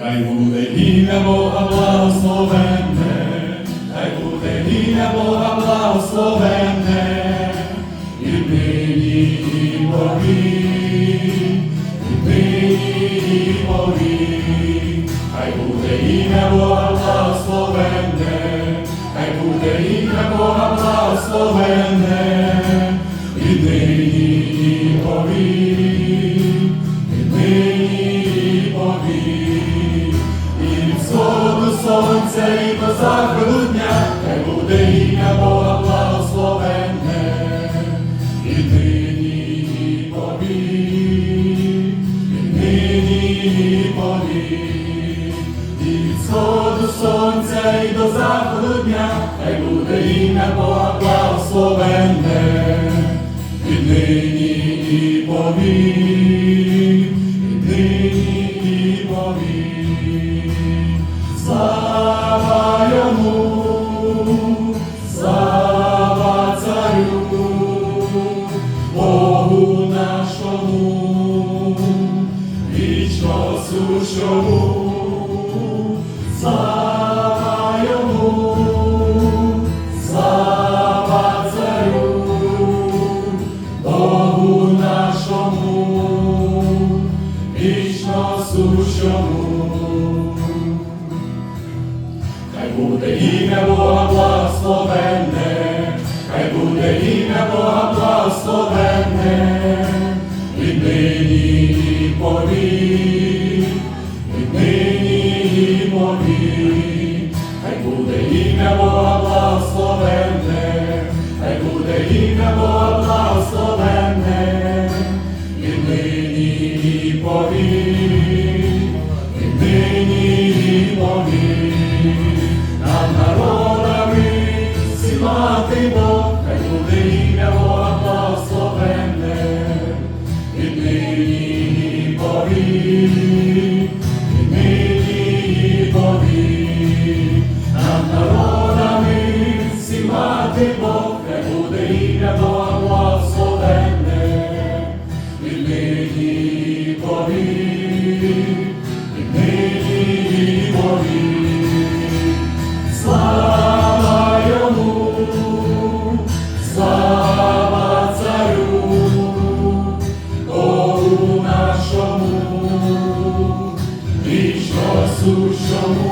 Хай буде ім'я Бога благословенне, хай буде ім'я Бога благословенне, і нині і повік, і нині і повік, хай буде ім'я Бога благословенне, хай буде ім'я Бога благословенне, сонця, і до заходу дня, хай буде ім'я Бога благословенне, і нині і повік, і нині і і від сходу сонця, і до заходу дня, хай буде ім'я Бога благословенне, і нині і повік, і нині і повік. Слава йому, слава царю, Богу нашому, вічно сущому, слава йому, слава царю, Богу нашому, вічно сущому. Буде ім'я Бога благословенне, хай буде ім'я Бога благословенне, і нині і повік, і нині і повік, хай буде ім'я Бога благословенне, хай буде ім'я Бога благословенне, і нині і повік, і нині і повік, і над народами сілати Бог, хай буде ім'я благословенне, і нині і